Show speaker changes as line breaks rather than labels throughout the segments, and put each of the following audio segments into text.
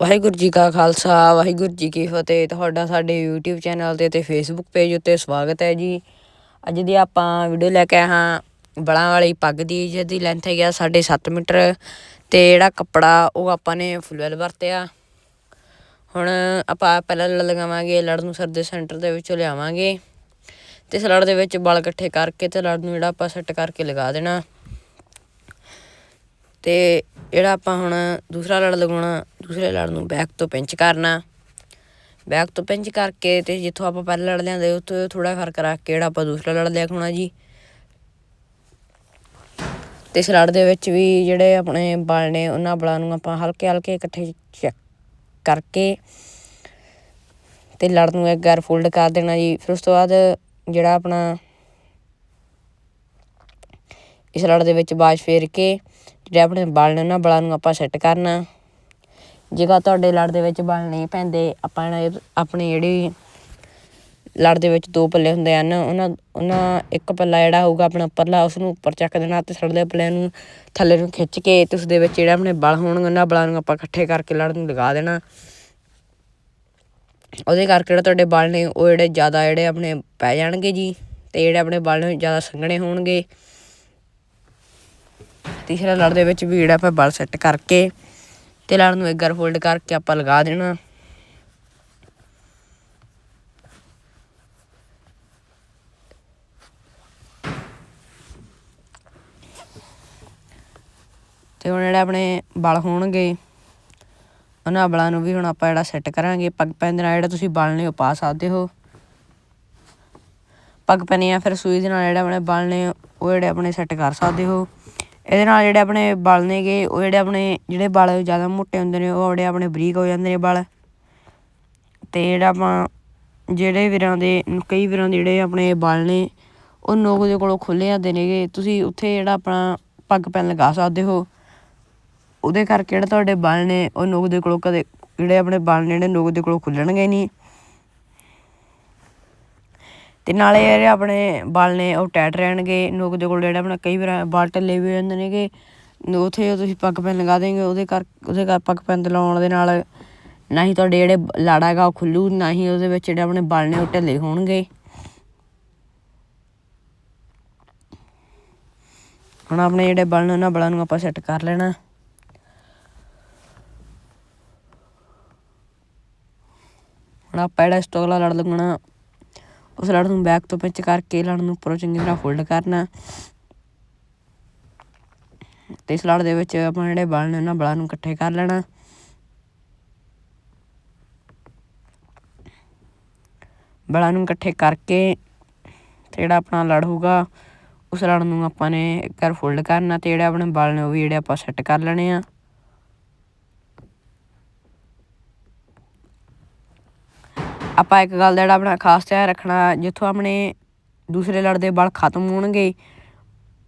ਵਾਹਿਗੁਰੂ ਜੀ ਕਾ ਖਾਲਸਾ, ਵਾਹਿਗੁਰੂ ਜੀ ਕੀ ਫਤਿਹ। ਤੁਹਾਡਾ ਸਾਡੇ YouTube ਚੈਨਲ ਤੇ ਤੇ Facebook ਪੇਜ ਉੱਤੇ ਸਵਾਗਤ ਹੈ ਜੀ। ਅੱਜ ਦੀ ਆਪਾਂ ਵੀਡੀਓ ਲੈ ਕੇ ਆਏ ਹਾਂ ਬਲਾਂ ਵਾਲੀ ਪੱਗ ਦੀ, ਜਿਹਦੀ ਲੈਂਥ ਹੈਗੀ ਆ 7.5 ਮੀਟਰ। ਤੇ ਜਿਹੜਾ ਕੱਪੜਾ ਉਹ ਆਪਾਂ ਨੇ ਫੁੱਲ ਵਰਤਿਆ। ਹੁਣ ਆਪਾਂ ਪਹਿਲਾਂ ਲੜ ਲਗਾਵਾਂਗੇ ਲੜ ਨੂੰ ਸਰਦੇ ਸੈਂਟਰ ਦੇ ਵਿੱਚੋਂ ਲਿਆਵਾਂਗੇ। ਤੇ ਇਸ ਲੜ ਦੇ ਵਿੱਚ ਬਲ ਇਕੱਠੇ ਕਰਕੇ ਤੇ ਲੜ ਨੂੰ ਜਿਹੜਾ ਆਪਾਂ ਸੈੱਟ ਕਰਕੇ ਲਗਾ ਦੇਣਾ। ਤੇ ਜਿਹੜਾ ਆਪਾਂ ਹੁਣ ਦੂਸਰਾ ਲੜ ਲਗਾਉਣਾ, ਦੂਸਰੇ ਲੜ ਨੂੰ ਬੈਕ ਤੋਂ ਪਿੰਚ ਕਰਨਾ। ਬੈਕ ਤੋਂ ਪਿੰਚ ਕਰਕੇ ਤੇ ਜਿੱਥੋਂ ਆਪਾਂ ਪਹਿਲਾਂ ਲੜ ਲਿਆਂਦੇ, ਉੱਥੋਂ ਥੋੜਾ ਫ਼ਰਕ ਰੱਖ ਕੇ ਜਿਹੜਾ ਆਪਾਂ ਦੂਸਰਾ ਲੜ ਲਿਆ ਖਾਣਾ ਜੀ। ਤੇ ਇਸ ਲੜ ਦੇ ਵਿੱਚ ਵੀ ਜਿਹੜੇ ਆਪਣੇ ਬਲ ਨੇ, ਉਹਨਾਂ ਬਲਾਂ ਨੂੰ ਆਪਾਂ ਹਲਕੇ ਹਲਕੇ ਇਕੱਠੇ ਚੈੱਕ ਕਰਕੇ ਤੇ ਲੜ ਨੂੰ ਇੱਕ ਵਾਰ ਫੋਲਡ ਕਰ ਦੇਣਾ ਜੀ। ਫਿਰ ਉਸ ਤੋਂ ਬਾਅਦ ਜਿਹੜਾ ਆਪਣਾ ਇਸ ਲੜ ਦੇ ਵਿੱਚ ਬਾਜ ਫੇਰ ਕੇ ਜਿਹੜੇ ਆਪਣੇ ਬਲ ਨੇ ਉਹਨਾਂ ਬਲਾਂ ਨੂੰ ਆਪਾਂ ਸੈੱਟ ਕਰਨਾ। ਜੇਕਰ ਤੁਹਾਡੇ ਲੜ ਦੇ ਵਿੱਚ ਬਲ ਨਹੀਂ ਪੈਂਦੇ, ਆਪਾਂ ਆਪਣੇ ਜਿਹੜੀ ਲੜ ਦੇ ਵਿੱਚ ਦੋ ਪੱਲੇ ਹੁੰਦੇ ਹਨ, ਉਹਨਾਂ ਉਹਨਾਂ ਇੱਕ ਪੱਲਾ ਜਿਹੜਾ ਹੋਊਗਾ ਆਪਣਾ ਉੱਪਰਲਾ ਉਸ ਨੂੰ ਉੱਪਰ ਚੱਕ ਦੇਣਾ ਤੇ ਸੜਦੇ ਪੱਲੇ ਨੂੰ ਥੱਲੇ ਨੂੰ ਖਿੱਚ ਕੇ ਤੇ ਉਸ ਦੇ ਵਿੱਚ ਜਿਹੜੇ ਆਪਣੇ ਬਲ ਹੋਣਗੇ, ਉਹਨਾਂ ਬਲਾਂ ਨੂੰ ਆਪਾਂ ਇਕੱਠੇ ਕਰਕੇ ਲੜ ਨੂੰ ਲਗਾ ਦੇਣਾ। ਉਹਦੇ ਕਰਕੇ ਜਿਹੜਾ ਤੁਹਾਡੇ ਬਲ ਨੇ, ਉਹ ਜਿਹੜੇ ਜ਼ਿਆਦਾ ਜਿਹੜੇ ਆਪਣੇ ਪੈ ਜਾਣਗੇ ਜੀ, ਤੇ ਜਿਹੜੇ ਆਪਣੇ ਬਲ ਨੇ ਜ਼ਿਆਦਾ ਸੰਘਣੇ ਹੋਣਗੇ। ਤੀਸਰਾ ਲੜ ਦੇ ਵਿੱਚ ਵੀ ਜਿਹੜਾ ਆਪਾਂ ਬਲ ਸੈੱਟ ਕਰਕੇ ਤੇ ਲੜ ਨੂੰ ਇੱਕ ਵਾਰ ਫੋਲਡ ਕਰਕੇ ਆਪਾਂ ਲਗਾ ਦੇਣਾ। ਤੇ ਹੁਣ ਜਿਹੜੇ ਆਪਣੇ ਬਲ ਹੋਣਗੇ, ਉਹਨਾਂ ਬਲਾਂ ਨੂੰ ਵੀ ਹੁਣ ਆਪਾਂ ਜਿਹੜਾ ਸੈੱਟ ਕਰਾਂਗੇ। ਪੱਗ ਪੈਂਦੇ ਨਾਲ ਜਿਹੜਾ ਤੁਸੀਂ ਬਲ ਨੇ ਉਹ ਪਾ ਸਕਦੇ ਹੋ। ਪੱਗ ਪੈਨੇ ਆ ਫਿਰ ਸੂਈ ਦੇ ਨਾਲ ਜਿਹੜਾ ਆਪਣੇ ਬਲ ਨੇ, ਉਹ ਜਿਹੜੇ ਆਪਣੇ ਸੈੱਟ ਕਰ ਸਕਦੇ ਹੋ। ਇਹਦੇ ਨਾਲ ਜਿਹੜੇ ਆਪਣੇ ਬਲ ਨੇਗੇ, ਉਹ ਜਿਹੜੇ ਆਪਣੇ, ਜਿਹੜੇ ਬਲ ਜ਼ਿਆਦਾ ਮੋਟੇ ਹੁੰਦੇ ਨੇ, ਉਹ ਜਿਹੜੇ ਆਪਣੇ ਬਰੀਕ ਹੋ ਜਾਂਦੇ ਨੇ ਬਲ। ਤੇ ਜਿਹੜਾ ਆਪਾਂ, ਜਿਹੜੇ ਵੀਰਾਂ ਦੇ, ਕਈ ਵੀਰਾਂ ਦੇ ਜਿਹੜੇ ਆਪਣੇ ਬਲ ਨੇ, ਉਹ ਨੋਕ ਦੇ ਕੋਲੋਂ ਖੁੱਲੇ ਜਾਂਦੇ ਨੇਗੇ। ਤੁਸੀਂ ਉੱਥੇ ਜਿਹੜਾ ਆਪਣਾ ਪੱਗ ਪੈਨ ਲਗਾ ਸਕਦੇ ਹੋ। ਉਹਦੇ ਕਰਕੇ ਜਿਹੜਾ ਤੁਹਾਡੇ ਬਲ ਨੇ, ਉਹ ਨੋਕ ਦੇ ਕੋਲੋਂ ਕਦੇ, ਜਿਹੜੇ ਆਪਣੇ ਬਲ ਨੇ, ਜਿਹੜੇ ਨੋਕ ਦੇ ਕੋਲੋਂ ਖੁੱਲਣਗੇ ਨਹੀਂ। ਤੇ ਨਾਲੇ ਜਿਹੜੇ ਆਪਣੇ ਬਲ ਨੇ ਉਹ ਟੈਟ ਰਹਿਣਗੇ, ਨੋਕ ਦੇ ਕੋਲ ਜਿਹੜਾ ਆਪਣਾ ਕਈ ਵਾਰ ਬਾਲ ਢਿੱਲੇ ਵੀ ਹੋ ਜਾਂਦੇ ਨੇਗੇ ਉਥੇ ਤੁਸੀਂ ਪੱਗ ਪੈਨ ਲਗਾ ਦੇਂਗੇ ਉਹਦੇ ਕਰ ਉਹਦੇ ਕਰ ਪੱਗ ਪੈਨ ਲਾਉਣ ਦੇ ਨਾਲ ਨਾ ਹੀ ਤੁਹਾਡੇ ਜਿਹੜੇ ਲਾੜਾ ਹੈਗਾ ਉਹ ਖੁੱਲੂ, ਨਾ ਹੀ ਉਹਦੇ ਵਿੱਚ ਜਿਹੜੇ ਆਪਣੇ ਬਲ ਨੇ ਉਹ ਢਿੱਲੇ ਹੋਣਗੇ। ਹੁਣ ਆਪਣੇ ਜਿਹੜੇ ਬਲ ਨੇ ਉਹਨਾਂ ਬਲਾਂ ਨੂੰ ਆਪਾਂ ਸੈੱਟ ਕਰ ਲੈਣਾ। ਹੁਣ ਆਪਾਂ ਜਿਹੜਾ ਸਟੋਲਾ ਲੜ ਲਗਣਾ ਉਸ ਲੜ ਨੂੰ ਬੈਕ ਤੋਂ ਪਿੰਚ ਕਰਕੇ ਲੜ ਨੂੰ ਉੱਪਰੋਂ ਚੰਗੀ ਤਰ੍ਹਾਂ ਫੋਲਡ ਕਰਨਾ। ਤੇ ਇਸ ਲੜ ਦੇ ਵਿੱਚ ਆਪਾਂ ਜਿਹੜੇ ਬਲ ਨੇ ਉਹਨਾਂ ਬਲਾਂ ਨੂੰ ਇਕੱਠੇ ਕਰ ਲੈਣਾ। ਬਲਾਂ ਨੂੰ ਇਕੱਠੇ ਕਰਕੇ ਤੇ ਜਿਹੜਾ ਆਪਣਾ ਲੜ ਹੋਊਗਾ, ਉਸ ਲੜ ਨੂੰ ਆਪਾਂ ਨੇ ਇੱਕ ਵਾਰ ਫੋਲਡ ਕਰਨਾ ਤੇ ਜਿਹੜੇ ਆਪਣੇ ਬਲ ਨੇ ਉਹ ਵੀ ਜਿਹੜੇ ਆਪਾਂ ਸੈੱਟ ਕਰ ਲੈਣੇ ਆ। ਆਪਾਂ ਇੱਕ ਗੱਲ ਦਾ ਜਿਹੜਾ ਆਪਣਾ ਖਾਸ ਧਿਆਨ ਰੱਖਣਾ, ਜਿੱਥੋਂ ਆਪਣੇ ਦੂਸਰੇ ਲੜ ਦੇ ਬਲ ਖਤਮ ਹੋਣਗੇ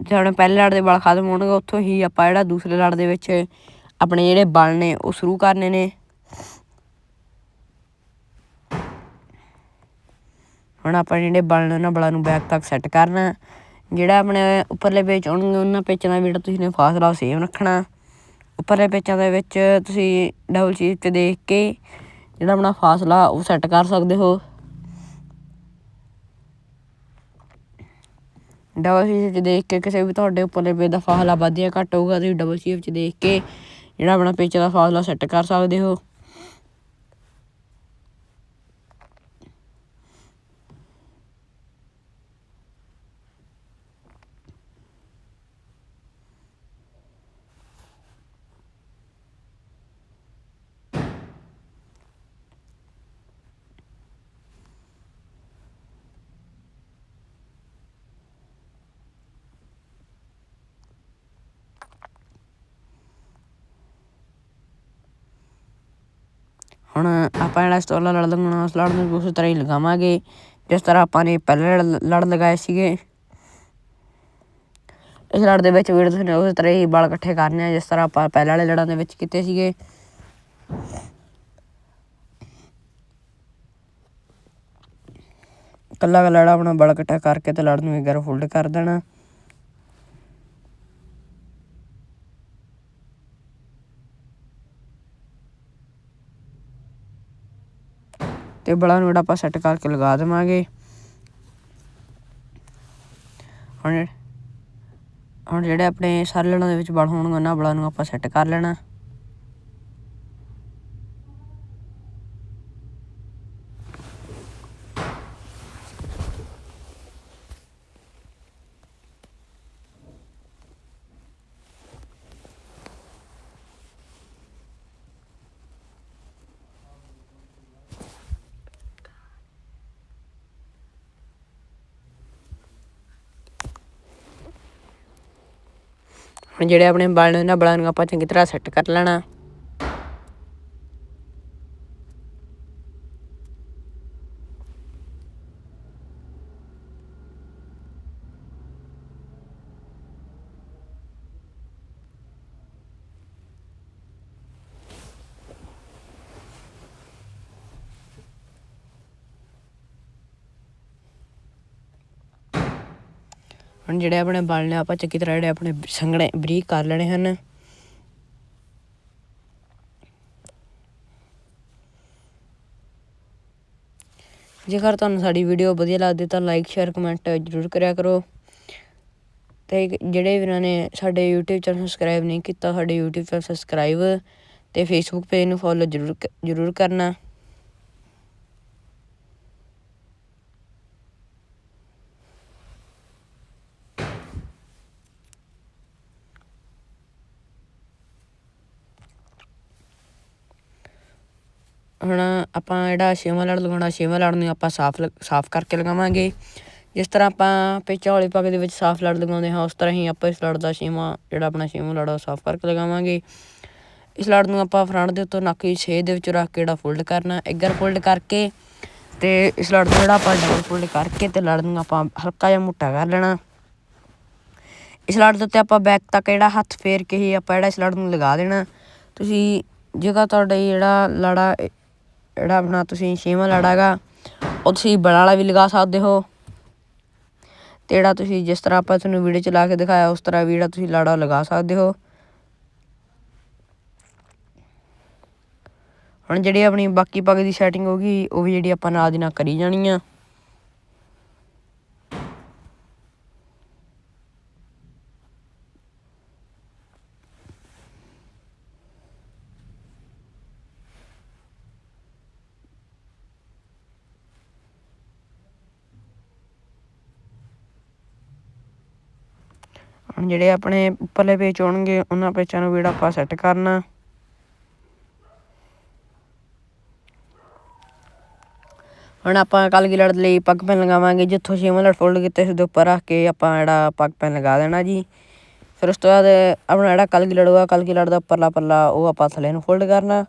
ਜਿੱਥੇ ਆਪਣੇ ਪਹਿਲੇ ਲੜ ਦੇ ਬਲ ਖਤਮ ਹੋਣਗੇ, ਉੱਥੋਂ ਹੀ ਆਪਾਂ ਜਿਹੜਾ ਦੂਸਰੇ ਲੜ ਦੇ ਵਿੱਚ ਆਪਣੇ ਜਿਹੜੇ ਬਲ ਨੇ, ਉਹ ਸ਼ੁਰੂ ਕਰਨੇ ਨੇ। ਹੁਣ ਆਪਾਂ ਜਿਹੜੇ ਬਲ ਨੇ, ਉਹਨਾਂ ਬਲਾਂ ਨੂੰ ਬੈਕ ਤੱਕ ਸੈੱਟ ਕਰਨਾ। ਜਿਹੜਾ ਆਪਣੇ ਉੱਪਰਲੇ ਪੇਚ ਆਉਣਗੇ, ਉਹਨਾਂ ਪੇਚਾਂ ਦਾ ਜਿਹੜਾ ਤੁਸੀਂ ਨੇ ਫਾਸਲਾ ਸੇਮ ਰੱਖਣਾ। ਉੱਪਰਲੇ ਪੇਚਾਂ ਦੇ ਵਿੱਚ ਤੁਸੀਂ ਡਬਲ ਸ਼ੀਟ ਤੇ ਦੇਖ ਕੇ ਜਿਹੜਾ ਆਪਣਾ ਫਾਸਲਾ, ਉਹ ਸੈੱਟ ਕਰ ਸਕਦੇ ਹੋ। ਡਬਲ ਸ਼ੀਟ 'ਚ ਦੇਖ ਕੇ ਕਿਸੇ ਵੀ ਤੁਹਾਡੇ ਉੱਪਰਲੇ ਪੇਜ ਦਾ ਫਾਸਲਾ ਵੱਧ ਜਾਂ ਘੱਟ ਹੋਊਗਾ, ਤੁਸੀਂ ਡਬਲ ਸ਼ੀਟ 'ਚ ਦੇਖ ਕੇ ਜਿਹੜਾ ਆਪਣਾ ਪੇਚ ਦਾ ਫਾਸਲਾ ਸੈੱਟ ਕਰ ਸਕਦੇ ਹੋ। ਹੁਣ ਆਪਾਂ ਜਿਹੜਾ ਸਟੋਲਾ ਲੜ ਲਗਾਉਣਾ ਉਸ ਲੜ ਨੂੰ ਉਸੇ ਤਰ੍ਹਾਂ ਹੀ ਲਗਾਵਾਂਗੇ, ਜਿਸ ਤਰ੍ਹਾਂ ਆਪਾਂ ਨੇ ਪਹਿਲੇ ਲੜ ਲਗਾਏ ਸੀਗੇ। ਇਸ ਲੜ ਦੇ ਵਿੱਚ ਵੀ ਤੁਸੀਂ ਨੇ ਉਸੇ ਤਰ੍ਹਾਂ ਹੀ ਬਲ ਇਕੱਠੇ ਕਰਨੇ ਆ, ਜਿਸ ਤਰ੍ਹਾਂ ਆਪਾਂ ਪਹਿਲੇ ਵਾਲੇ ਲੜਾਂ ਦੇ ਵਿੱਚ ਕੀਤੇ ਸੀਗੇ। ਕੱਲਾ ਲੜਾ ਆਪਣਾ ਬਲ ਇਕੱਠਾ ਕਰਕੇ ਤੇ ਲੜ ਨੂੰ ਇੱਕ ਵਾਰ ਫੋਲਡ ਕਰ ਦੇਣਾ। ਤੇ ਬਲਾਂ ਨੂੰ ਜਿਹੜਾ ਆਪਾਂ ਸੈੱਟ ਕਰਕੇ ਲਗਾ ਦੇਵਾਂਗੇ। ਹੁਣ ਹੁਣ ਜਿਹੜੇ ਆਪਣੇ ਸਾਰੇ ਲੜਾਂ ਦੇ ਵਿੱਚ ਬਲ ਹੋਣਗੇ, ਉਹਨਾਂ ਬਲਾਂ ਨੂੰ ਆਪਾਂ ਸੈੱਟ ਕਰ ਲੈਣਾ। ਜਿਹੜੇ ਆਪਣੇ ਬਲ ਨੇ ਉਹਨਾਂ ਬਲਾਂ ਨੂੰ ਆਪਾਂ ਚੰਗੀ ਤਰ੍ਹਾਂ ਸੈੱਟ ਕਰ ਲੈਣਾ। ਹੁਣ ਜਿਹੜੇ ਆਪਣੇ ਬਲ ਨੇ ਆਪਾਂ ਚੰਗੀ ਤਰ੍ਹਾਂ ਜਿਹੜੇ ਆਪਣੇ ਸੰਘਣੇ ਬਰੀਕ ਕਰ ਲੈਣੇ ਹਨ। ਜੇਕਰ ਤੁਹਾਨੂੰ ਸਾਡੀ ਵੀਡੀਓ ਵਧੀਆ ਲੱਗਦੀ ਤਾਂ ਲਾਈਕ ਸ਼ੇਅਰ ਕਮੈਂਟ ਜ਼ਰੂਰ ਕਰਿਆ ਕਰੋ। ਤੇ ਜਿਹੜੇ ਵੀਰਾਂ ਨੇ ਸਾਡੇ YouTube ਚੈਨਲ ਸਬਸਕ੍ਰਾਈਬ ਨਹੀਂ ਕੀਤਾ, ਸਾਡੇ YouTube ਚੈਨਲ ਸਬਸਕ੍ਰਾਈਬ ਤੇ Facebook ਪੇਜ ਨੂੰ ਫੋਲੋ ਜ਼ਰੂਰ ਜ਼ਰੂਰ ਕਰਨਾ। ਹੁਣ ਆਪਾਂ ਜਿਹੜਾ ਛੇਵਾਂ ਲੜ ਲਗਾਉਣਾ, ਛੇਵਾਂ ਲੜ ਨੂੰ ਆਪਾਂ ਸਾਫ਼ ਲ- ਸਾਫ਼ ਕਰਕੇ ਲਗਾਵਾਂਗੇ। ਜਿਸ ਤਰ੍ਹਾਂ ਆਪਾਂ ਪੇਚਾਂ ਵਾਲੀ ਪੱਗ ਦੇ ਵਿੱਚ ਸਾਫ਼ ਲੜ ਲਗਾਉਂਦੇ ਹਾਂ, ਉਸ ਤਰ੍ਹਾਂ ਹੀ ਆਪਾਂ ਇਸ ਲੜ ਦਾ ਛੇਵਾਂ, ਜਿਹੜਾ ਆਪਣਾ ਛੇਵਾਂ ਲੜ ਸਾਫ਼ ਕਰਕੇ ਲਗਾਵਾਂਗੇ। ਇਸ ਲੜ ਨੂੰ ਆਪਾਂ ਫਰੰਟ ਦੇ ਉੱਤੋਂ ਨਾਕੀ ਦੀ ਦੇ ਵਿੱਚ ਰੱਖ ਕੇ ਜਿਹੜਾ ਫੋਲਡ ਕਰਨਾ, ਇੱਗਰ ਫੋਲਡ ਕਰਕੇ ਤੇ ਇਸ ਲੜ ਨੂੰ ਜਿਹੜਾ ਆਪਾਂ ਡਬਲ ਫੋਲਡ ਕਰਕੇ ਤੇ ਲੜ ਨੂੰ ਆਪਾਂ ਹਲਕਾ ਜਿਹਾ ਮੋਟਾ ਕਰ ਲੈਣਾ। ਇਸ ਲੜ ਦੇ ਉੱਤੇ ਆਪਾਂ ਬੈਕ ਤੱਕ ਜਿਹੜਾ ਹੱਥ ਫੇਰ ਕੇ ਹੀ ਆਪਾਂ ਜਿਹੜਾ ਇਸ ਲੜ ਨੂੰ ਲਗਾ ਦੇਣਾ। ਤੁਸੀਂ ਜੇਕਰ ਤੁਹਾਡਾ ਜਿਹੜਾ ਲੜਾ ਜਿਹੜਾ ਆਪਣਾ ਤੁਸੀਂ ਛੇਵਾਂ ਲੜਾ ਹੈਗਾ ਉਹ ਤੁਸੀਂ ਬੜਾ ਵਾਲਾ ਵੀ ਲਗਾ ਸਕਦੇ ਹੋ। ਤੇ ਜਿਹੜਾ ਤੁਸੀਂ ਜਿਸ ਤਰ੍ਹਾਂ ਆਪਾਂ ਤੁਹਾਨੂੰ ਵੀਡੀਓ ਚ ਲਾ ਕੇ ਦਿਖਾਇਆ ਉਸ ਤਰ੍ਹਾਂ ਵੀ ਜਿਹੜਾ ਤੁਸੀਂ ਲੜਾ ਲਗਾ ਸਕਦੇ ਹੋ। ਹੁਣ ਜਿਹੜੀ ਆਪਣੀ ਬਾਕੀ ਪੱਗ ਦੀ ਸੈਟਿੰਗ ਹੋਗੀ ਉਹ ਵੀ ਜਿਹੜੀ ਆਪਾਂ ਨਾਲ ਦੀ ਨਾਲ ਕਰੀ ਜਾਣੀ ਆ। ਜਿਹੜੇ ਆਪਣੇ ਉੱਪਰਲੇ ਪੇਚ ਹੋਣਗੇ, ਉਹਨਾਂ ਪੇਚਾਂ ਨੂੰ ਵੀ ਜਿਹੜਾ ਆਪਾਂ ਸੈੱਟ ਕਰਨਾ। ਹੁਣ ਆਪਾਂ ਕਲਗੀ ਲੜ ਲਈ ਪੱਗ ਪੈਨ ਲਗਾਵਾਂਗੇ, ਜਿੱਥੋਂ ਛੇਵਾਂ ਲੜ ਫੋਲਡ ਕੀਤੇ ਸੀ, ਉਹਦੇ ਉੱਪਰ ਰੱਖ ਕੇ ਆਪਾਂ ਜਿਹੜਾ ਪੱਗ ਪੈਨ ਲਗਾ ਦੇਣਾ ਜੀ। ਫਿਰ ਉਸ ਤੋਂ ਬਾਅਦ ਆਪਣਾ ਜਿਹੜਾ ਕਲਗੀ ਲੜ ਕਲਗੀ ਲੜ ਦਾ ਉੱਪਰਲਾ ਪੱਲਾ, ਉਹ ਆਪਾਂ ਥੱਲੇ ਨੂੰ ਫੋਲਡ ਕਰਨਾ।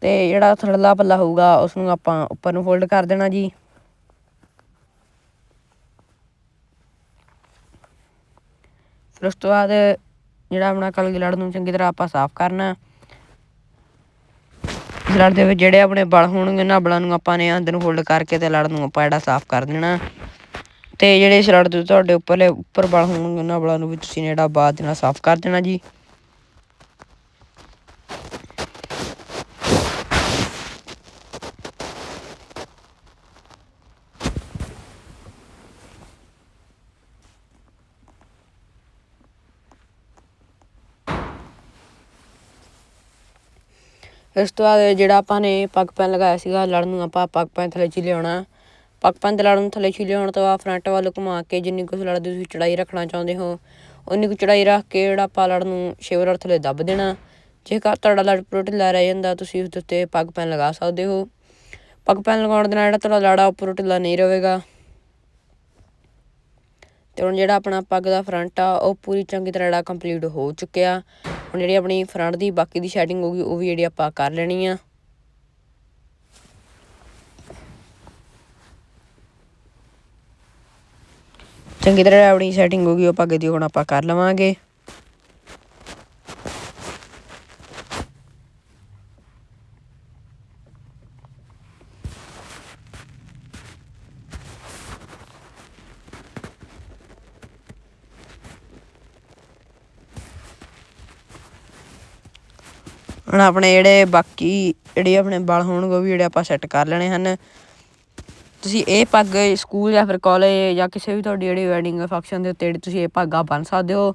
ਤੇ ਜਿਹੜਾ ਥੱਲੜਾ ਪੱਲਾ ਹੋਊਗਾ ਉਸ ਨੂੰ ਆਪਾਂ ਉੱਪਰ ਨੂੰ ਫੋਲਡ ਕਰ ਦੇਣਾ ਜੀ। ਫਿਰ ਉਸ ਤੋਂ ਬਾਅਦ ਜਿਹੜਾ ਆਪਣਾ ਕਲਗੀ ਲੜ ਨੂੰ ਚੰਗੀ ਤਰ੍ਹਾਂ ਆਪਾਂ ਸਾਫ਼ ਕਰਨਾ। ਲੜ ਦੇ ਵਿੱਚ ਜਿਹੜੇ ਆਪਣੇ ਬਲ ਹੋਣਗੇ, ਉਹਨਾਂ ਬਲਾਂ ਨੂੰ ਆਪਾਂ ਨੇ ਅੰਦਰ ਨੂੰ ਫੋਲਡ ਕਰਕੇ ਤੇ ਲੜ ਨੂੰ ਆਪਾਂ ਜਿਹੜਾ ਸਾਫ਼ ਕਰ ਦੇਣਾ। ਤੇ ਜਿਹੜੇ ਇਸ ਲੜ ਦੇ ਤੁਹਾਡੇ ਉੱਪਰਲੇ, ਉੱਪਰ ਬਲ ਹੋਣਗੇ, ਉਹਨਾਂ ਬਲਾਂ ਨੂੰ ਵੀ ਤੁਸੀਂ ਜਿਹੜਾ ਬਾਅਦ ਨਾਲ ਸਾਫ਼ ਕਰ ਦੇਣਾ ਜੀ। ਇਸ ਤੋਂ ਬਾਅਦ ਜਿਹੜਾ ਆਪਾਂ ਨੇ ਪੱਗ ਪੈਨ ਲਗਾਇਆ ਸੀਗਾ ਲੜ ਨੂੰ ਆਪਾਂ ਪੱਗ ਪੈਨ ਥੱਲੇ ਚ ਲਿਆਉਣਾ ਪੱਗ ਪੈਨ 'ਤੇ ਲੜ ਨੂੰ ਥੱਲੇ ਚ ਲਿਆਉਣ ਤੋਂ ਬਾਅਦ ਫਰੰਟ ਵੱਲ ਘੁਮਾ ਕੇ ਜਿੰਨੀ ਕੁ ਲੜ ਦੀ ਤੁਸੀਂ ਚੜਾਈ ਰੱਖਣਾ ਚਾਹੁੰਦੇ ਹੋ ਉਨੀ ਕੁ ਚੜਾਈ ਰੱਖ ਕੇ ਜਿਹੜਾ ਆਪਾਂ ਲੜ ਨੂੰ ਛੇਵ ਥੱਲੇ ਦੱਬ ਦੇਣਾ। ਜੇਕਰ ਤੁਹਾਡਾ ਲੜ ਪੂਰਾ ਢਿੱਲਾ ਰਹਿ ਜਾਂਦਾ, ਤੁਸੀਂ ਉਸ ਦੇ ਉੱਤੇ ਪੱਗ ਪੈਨ ਲਗਾ ਸਕਦੇ ਹੋ। ਪੱਗ ਪੈਨ ਲਗਾਉਣ ਦੇ ਨਾਲ ਜਿਹੜਾ ਤੁਹਾਡਾ ਲੜਾ ਉੱਪਰ ਢਿੱਲਾ ਨਹੀਂ ਰਹੇਗਾ। ਤੇ ਹੁਣ ਜਿਹੜਾ ਆਪਣਾ ਪੱਗ ਦਾ ਫਰੰਟ ਆ, ਉਹ ਪੂਰੀ ਚੰਗੀ ਤਰ੍ਹਾਂ ਜਿਹੜਾ ਕੰਪਲੀਟ ਹੋ ਚੁੱਕਿਆ। ਹੁਣ ਜਿਹੜੀ ਆਪਣੀ ਫਰੰਟ ਦੀ ਬਾਕੀ ਦੀ ਸ਼ੈਡਿੰਗ ਹੋਗੀ ਉਹ ਵੀ ਜਿਹੜੀ ਆਪਾਂ ਕਰ ਲੈਣੀ ਆ। ਚੰਗੀ ਤਰ੍ਹਾਂ ਆਪਣੀ ਸੈਟਿੰਗ ਹੋਗੀ ਉਹ ਪੱਗ ਦੀ ਹੁਣ ਆਪਾਂ ਕਰ ਲਵਾਂਗੇ। ਹੁਣ ਆਪਣੇ ਜਿਹੜੇ ਬਾਕੀ ਜਿਹੜੇ ਆਪਣੇ ਵਾਲ ਹੋਣਗੇ ਉਹ ਵੀ ਜਿਹੜੇ ਆਪਾਂ ਸੈੱਟ ਕਰ ਲੈਣੇ ਹਨ। ਤੁਸੀਂ ਇਹ ਪੱਗ ਸਕੂਲ ਜਾਂ ਫਿਰ ਕਾਲਜ ਜਾਂ ਕਿਸੇ ਵੀ ਤੁਹਾਡੀ ਜਿਹੜੀ ਵੈਡਿੰਗ ਫੰਕਸ਼ਨ ਦੇ ਉੱਤੇ ਜਿਹੜੀ ਤੁਸੀਂ ਇਹ ਪੱਗਾਂ ਬੰਨ ਸਕਦੇ ਹੋ।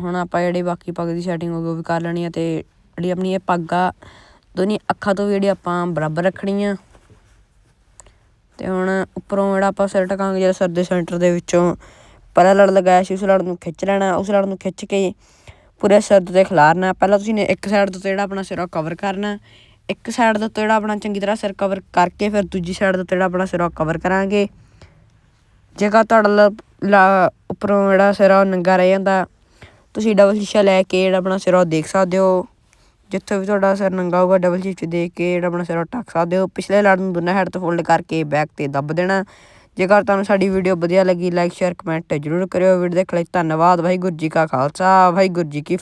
ਹੁਣ ਆਪਾਂ ਜਿਹੜੀ ਬਾਕੀ ਪੱਗ ਦੀ ਸੈਟਿੰਗ ਹੋਊਗੀ ਉਹ ਵੀ ਕਰ ਲੈਣੀ ਹੈ ਤੇ ਜਿਹੜੀ ਆਪਣੀ ਇਹ ਪੱਗ ਆ ਦੋਨੀ ਅੱਖਾਂ ਤੋਂ ਵੀ ਜਿਹੜੀ ਆਪਾਂ ਬਰਾਬਰ ਰੱਖਣੀ ਆ ਤੇ ਹੁਣ ਉੱਪਰੋਂ ਜਿਹੜਾ ਆਪਾਂ ਸਿਰ ਟਕਾਂਗੇ ਜਿਹੜਾ ਸਿਰ ਦੇ ਸੈਂਟਰ ਦੇ ਵਿੱਚੋਂ ਪਹਿਲਾ ਲੜ ਲਗਾਇਆ ਸੀ, ਉਸ ਲੜ ਨੂੰ ਖਿੱਚ ਲੈਣਾ, ਉਸ ਲੜ ਨੂੰ ਖਿੱਚ ਕੇ ਪੂਰੇ ਸਿਰ ਤੇ ਖਿਲਾਰਨਾ। ਪਹਿਲਾਂ ਤੁਸੀਂ ਨੇ ਇੱਕ ਸਾਈਡ ਤੋਂ ਜਿਹੜਾ ਆਪਣਾ ਸਿਰ ਕਵਰ ਕਰਨਾ, ਇੱਕ ਸਾਈਡ ਦੇ ਉੱਤੇ ਜਿਹੜਾ ਆਪਣਾ ਚੰਗੀ ਤਰ੍ਹਾਂ ਸਿਰ ਕਵਰ ਕਰਕੇ ਫਿਰ ਦੂਜੀ ਸਾਈਡ ਦੇ ਉੱਤੇ ਜਿਹੜਾ ਆਪਣਾ ਸਿਰ ਕਵਰ ਕਰਾਂਗੇ। ਜੇਕਰ ਤੁਹਾਡਾ ਲਾ ਉੱਪਰੋਂ ਜਿਹੜਾ ਸਿਰ ਉਹ ਨੰਗਾ ਰਹਿ ਜਾਂਦਾ, ਤੁਸੀਂ ਡਬਲ ਸ਼ੀਸ਼ਾ ਲੈ ਕੇ ਜਿਹੜਾ ਆਪਣਾ ਸਿਰ ਉਹ ਦੇਖ ਸਕਦੇ ਹੋ। ਜਿੱਥੇ ਵੀ ਤੁਹਾਡਾ ਸਿਰ ਨੰਗਾ ਹੋਊਗਾ ਡਬਲ ਸ਼ੀਸ਼ੇ ਦੇਖ ਕੇ ਜਿਹੜਾ ਆਪਣਾ ਸਿਰ ਉਹ ਢੱਕ ਸਕਦੇ ਹੋ। ਪਿਛਲੇ ਲੜ ਨੂੰ ਦੋਨਾਂ ਹੈਡ ਤੋਂ ਫੋਲਡ ਕਰਕੇ ਬੈਕ ਤੇ ਦੱਬ ਦੇਣਾ। ਜੇਕਰ ਤੁਹਾਨੂੰ ਸਾਡੀ ਵੀਡੀਓ ਵਧੀਆ ਲੱਗੀ ਲਾਈਕ ਸ਼ੇਅਰ ਕਮੈਂਟ ਜ਼ਰੂਰ ਕਰਿਓ। ਵੀਡੀਓ ਦੇਖਣ ਲਈ ਧੰਨਵਾਦ। ਵਾਹਿਗੁਰੂ ਜੀ ਕਾ ਖਾਲਸਾ। ਵਾਹਿਗੁਰੂ ਜੀ ਕੀ ਫਤਿਹ।